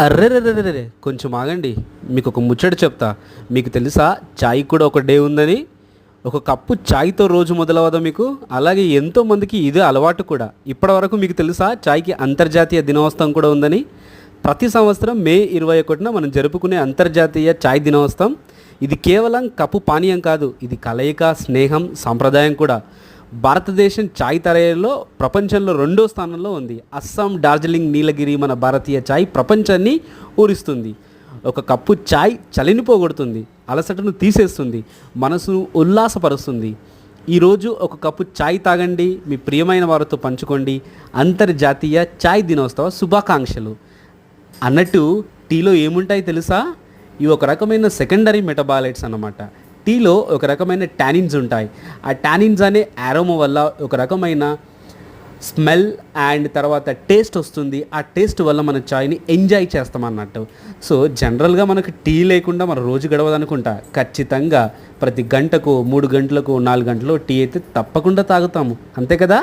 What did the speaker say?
అర్రెర్రెర్రెర్రె కొంచెం ఆగండి. మీకు ఒక ముచ్చట చెప్తా. మీకు తెలుసా చాయ్ కూడా ఒక డే ఉందని? ఒక కప్పు చాయ్తో రోజు మొదలవదా మీకు? అలాగే ఎంతోమందికి ఇదే అలవాటు కూడా. ఇప్పటివరకు మీకు తెలుసా చాయ్కి అంతర్జాతీయ దినోత్సవం కూడా ఉందని? ప్రతి సంవత్సరం మే ఇరవై ఒకటిన మనం జరుపుకునే అంతర్జాతీయ చాయ్ దినోత్సవం. ఇది కేవలం కప్పు పానీయం కాదు ఇది కలయిక స్నేహం సాంప్రదాయం కూడా. భారతదేశం చాయ్ తయారీలో ప్రపంచంలో రెండో స్థానంలో ఉంది. అస్సాం డార్జిలింగ్ నీలగిరి మన భారతీయ చాయ్ ప్రపంచాన్ని ఊరిస్తుంది. ఒక కప్పు చాయ్ చలిని పోగొడుతుంది అలసటను తీసేస్తుంది మనసును ఉల్లాసపరుస్తుంది. ఈరోజు ఒక కప్పు చాయ్ తాగండి మీ ప్రియమైన వారితో పంచుకోండి. అంతర్జాతీయ చాయ్ దినోత్సవ శుభాకాంక్షలు. అన్నట్టు టీలో ఏముంటాయి తెలుసా? ఇవి ఒక రకమైన సెకండరీ మెటబాలైట్స్ అన్నమాట. టీలో ఒక రకమైన టానిన్స్ ఉంటాయి. ఆ టానిన్స్ అనే ఆరోమా వల్ల ఒక రకమైన స్మెల్ అండ్ తర్వాత టేస్ట్ వస్తుంది. ఆ టేస్ట్ వల్ల మన చాయ్ని ఎంజాయ్ చేస్తాం అన్నట్టు. సో జనరల్గా మనకు టీ లేకుండా మన రోజు గడవదనుకుంటా ఖచ్చితంగా ప్రతి గంటకు మూడు గంటలకు నాలుగు గంటలు టీ అయితే తప్పకుండా తాగుతాము. అంతే కదా?